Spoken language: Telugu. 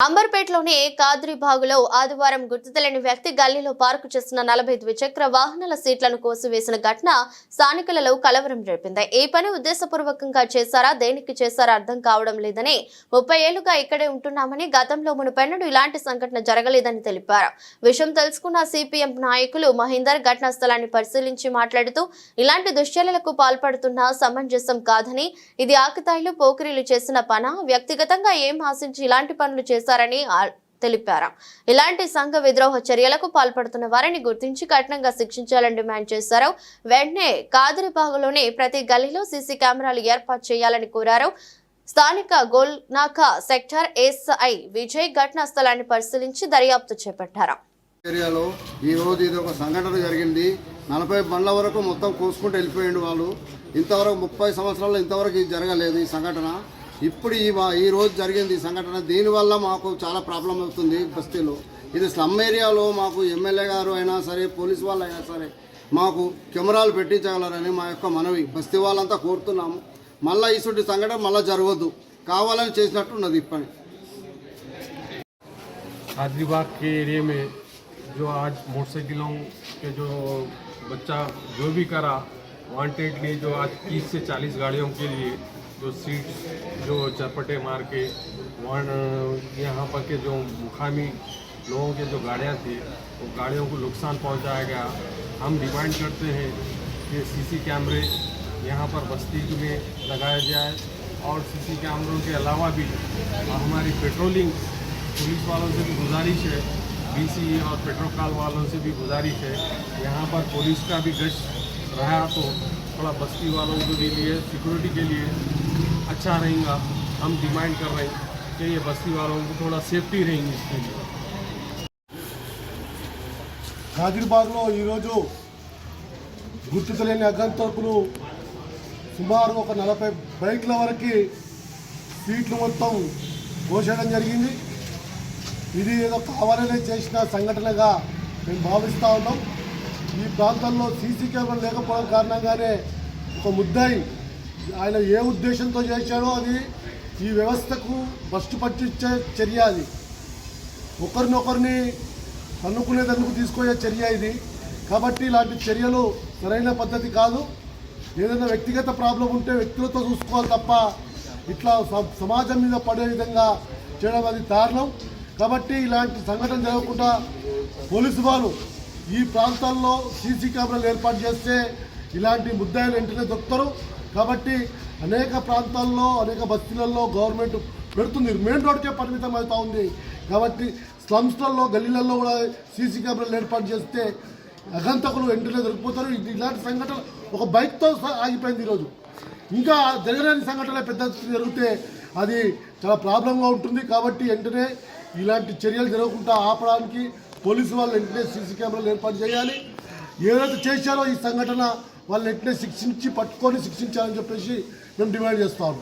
అంబర్పేటలోని కాద్రిబాగులో ఆదివారం గుర్తు వ్యక్తి గల్లీలో పార్కు చేస్తున్న నలభై ద్విచక్ర వాహనాల సీట్లను కోసివేసిన ఘటన స్థానికులలో కలవరం రేపింది. ఈ పని ఉద్దేశపూర్వకంగా చేశారా దేనికి చేశారా అర్థం కావడం లేదని ముప్పై ఏళ్ళుగా ఇక్కడే ఉంటున్నామని గతంలో మునుపెన్నడు ఇలాంటి సంఘటన జరగలేదని తెలిపారు. విషయం తెలుసుకున్న సిపిఎం నాయకులు మహేందర్ ఘటనా స్థలాన్ని పరిశీలించి మాట్లాడుతూ ఇలాంటి దుశ్చర్యలకు పాల్పడుతున్న సమంజసం కాదని ఇది ఆకతాయిలు పోకిరీలు చేసిన పన? వ్యక్తిగతంగా ఏం ఆశించి ఇలాంటి పనులు చేశారని చేస్తారని తెలిపారు. ఇలాంటి సంఘ విద్రోహ చర్యలకు పాల్పడుతున్న వారిని గుర్తించి కఠినంగా శిక్షించాలని డిమాండ్ చేశారు. వెంటనే కాదిరిబాగులోని ప్రతి గల్లీలో సీసీ కెమెరాలు ఏర్పాటు చేయాలని కోరారు. స్థానిక గోల్నాకా సెక్టర్ ఎస్ఐ విజయ్ ఘటనా స్థలాన్ని పరిశీలించి దర్యాప్తు చేపట్టారు. ఏరియాలో ఈ రోజు ఇది ఒక సంఘటన జరిగింది. నలభై బండ్ల వరకు మొత్తం కోసుకుంటూ వెళ్ళిపోయిండు వాళ్ళు. ఇంతవరకు ముప్పై సంవత్సరాల్లో ఇంతవరకు ఇది జరగలేదు ఈ సంఘటన. ఇప్పుడు ఈ వా- ఈ రోజు జరిగింది ఈ సంఘటన దీనివల్ల మాకు చాలా ప్రాబ్లం అవుతుంది బస్తీలో ఇది స్లమ్ ఏరియాలో మాకు ఎమ్మెల్యే గారు అయినా సరే పోలీస్ వాళ్ళు అయినా సరే మాకు కెమెరాలు పెట్టించగలరని మా యొక్క మనవి బస్తీ వాళ్ళంతా కోరుతున్నాము మళ్ళీ ఇటువంటి సంఘటన మళ్ళీ జరగద్దు కావాలని చేసినట్టున్నది ఈ పని हाजरीबाग के एरिया में जो आज मोटरसाइकिलों के जो बच्चा जो भी करा वांटेडली जो आज 30 से 40 गाड़ियों के लिए जो सीट जो चरपटे मार के वहाँ यहाँ पर के जो मुकामी लोगों के जो गाड़ियाँ थी, वो गाड़ियों को नुकसान पहुँचाया गया। हम डिमांड करते हैं कि सीसी कैमरे यहाँ पर बस्ती में लगाया जाए और सीसी कैमरों के अलावा भी हमारी पेट्रोलिंग पुलिस वालों से भी गुजारिश है बीसी और पेट्रोकाल वालों से भी गुजारिश है। यहाँ पर पुलिस का भी गश्त रहा तो थोड़ा बस्ती वालों के लिए सिक्योरिटी के लिए अच्छा रहेगा हम डिमांड कर रहे हैं कि ये बस्ती वालों को थोड़ा सेफ्टी रहेंगी इसके लिए కాదిర్బాగ్లో ఈరోజు గుర్తు తెలియని అగంతకులు సుమారు ఒక నలభై బైక్ల వరకు సీట్లు మొత్తం కోసేయడం జరిగింది ఇది ఏదో కావాలనే చేసిన సంఘటనగా మేము భావిస్తూ ఉన్నాం ఈ ప్రాంతంలో సీసీ కెమెరా లేకపోవడం కారణంగానే ఒక ముద్దాయి ఆయన ఏ ఉద్దేశంతో చేశాడో అది ఈ వ్యవస్థకు బస్టు పట్టించే చర్య అది. ఒకరినొకరిని తన్నుకునేందుకు తీసుకునే చర్య ఇది. కాబట్టి ఇలాంటి చర్యలు సరైన పద్ధతి కాదు. ఏదైనా వ్యక్తిగత ప్రాబ్లం ఉంటే వ్యక్తులతో చూసుకోవాలి తప్ప ఇట్లా స- సమాజం మీద పడే విధంగా చేయడం అది దారుణం. కాబట్టి ఇలాంటి సంఘటన జరగకుండా పోలీసు వారు ఈ ప్రాంతాల్లో సీసీ కెమెరాలు ఏర్పాటు చేస్తే ఇలాంటి ముద్దాయిలు వెంటనే దొరుకుతారు. కాబట్టి అనేక ప్రాంతాల్లో అనేక బస్తీలలో గవర్నమెంట్ పెడుతుంది. మెయిన్ రోడ్కే పరిమితం అవుతూ ఉంది. కాబట్టి స్లమ్స్లలో గల్లీలలో కూడా సీసీ కెమెరాలు ఏర్పాటు చేస్తే అగంతకులు వెంటనే దొరికిపోతారు. ఇది ఇలాంటి సంఘటన ఒక బైక్తో సహా ఆగిపోయింది ఈరోజు. ఇంకా జరగలేని సంఘటన పెద్ద జరిగితే అది చాలా ప్రాబ్లంగా ఉంటుంది. కాబట్టి వెంటనే ఇలాంటి చర్యలు జరగకుండా ఆపడానికి పోలీసు వాళ్ళు వెంటనే సీసీ కెమెరాలు ఏర్పాటు చేయాలి. ఏదైతే చేశారో ఈ సంఘటన వాళ్ళని ఎట్లే శిక్షించి పట్టుకొని శిక్షించాలని చెప్పేసి మేము డిమాండ్ చేస్తాము.